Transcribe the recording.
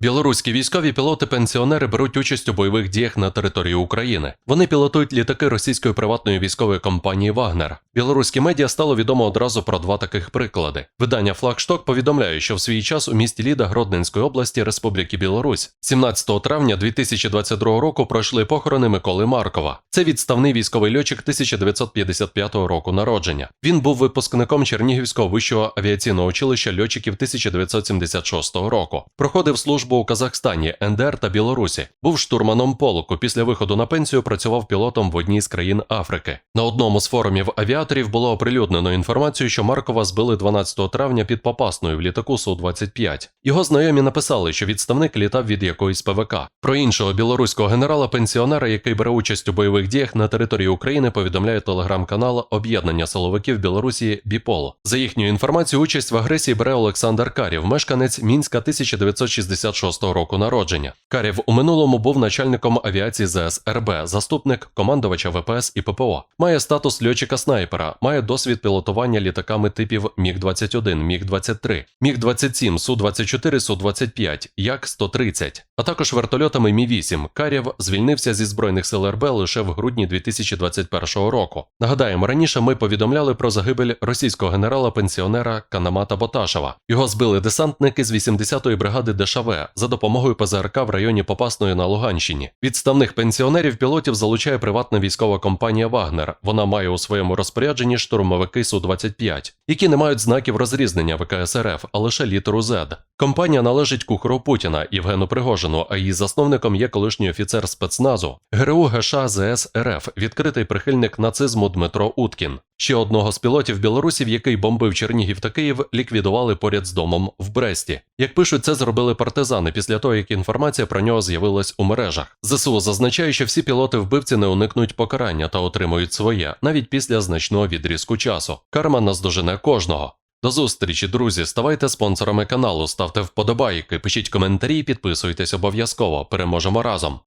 Білоруські військові пілоти-пенсіонери беруть участь у бойових діях на території України. Вони пілотують літаки російської приватної військової компанії Вагнер. Білоруські медіа стало відомо одразу про два таких приклади. Видання Флагшток повідомляє, що в свій час у місті Ліда Гродненської області Республіки Білорусь 17 травня 2022 року пройшли похорони Миколи Маркова. Це відставний військовий льотчик 1955 року народження. Він був випускником Чернігівського вищого авіаційного училища льотчиків 1976 року. Проходив службу у Казахстані, НДР та Білорусі. Був штурманом полку. Після виходу на пенсію працював пілотом в одній з країн Африки. На одному з форумів авіаторів було оприлюднено інформацію, що Маркова збили 12 травня під Попасною в літаку Су-25. Його знайомі написали, що відставник літав від якоїсь ПВК. Про іншого білоруського генерала-пенсіонера, який бере участь у бойових діях на території України, повідомляє телеграм-канал Об'єднання силовиків Білорусі Біпол. За їхньою інформацією, участь в агресії бере Олександр Карів, мешканець Мінська 1966 року народження. Карів у минулому був начальником авіації ЗС РБ, заступник командувача ВПС і ППО. Має статус льотчика снайпера, має досвід пілотування літаками типів Міг-21, Міг-23, Міг-27, Су-24, Су-25, Як-130, а також вертольотами Мі-8. Карів звільнився зі Збройних сил РБ лише в грудні 2021 року. Нагадаємо, раніше ми повідомляли про загибель російського генерала-пенсіонера Канамата Боташева. Його збили десантники з 80-ї бригади ДШВ за допомогою ПЗРК в районі Попасної на Луганщині. Відставних пенсіонерів пілотів залучає приватна військова компанія Вагнер. Вона має у своєму розпорядженні штурмовики Су-25, які не мають знаків розрізнення ВКС РФ, а лише літеру Z. Компанія належить кухару Путіна Євгену Пригожину, а її засновником є колишній офіцер спецназу ГРУ ГШ ЗС РФ, відкритий прихильник нацизму Дмитро Уткін. Ще одного з пілотів білорусів, який бомбив Чернігів та Київ, ліквідували поряд з домом в Бресті. Як пишуть, це зробили партизани після того, як інформація про нього з'явилась у мережах. ЗСУ зазначає, що всі пілоти вбивці не уникнуть покарання та отримують своє, навіть після значного відрізку часу. Карма наздожене кожного. До зустрічі, друзі. Ставайте спонсорами каналу, ставте вподобайки, пишіть коментарі, підписуйтесь обов'язково. Переможемо разом.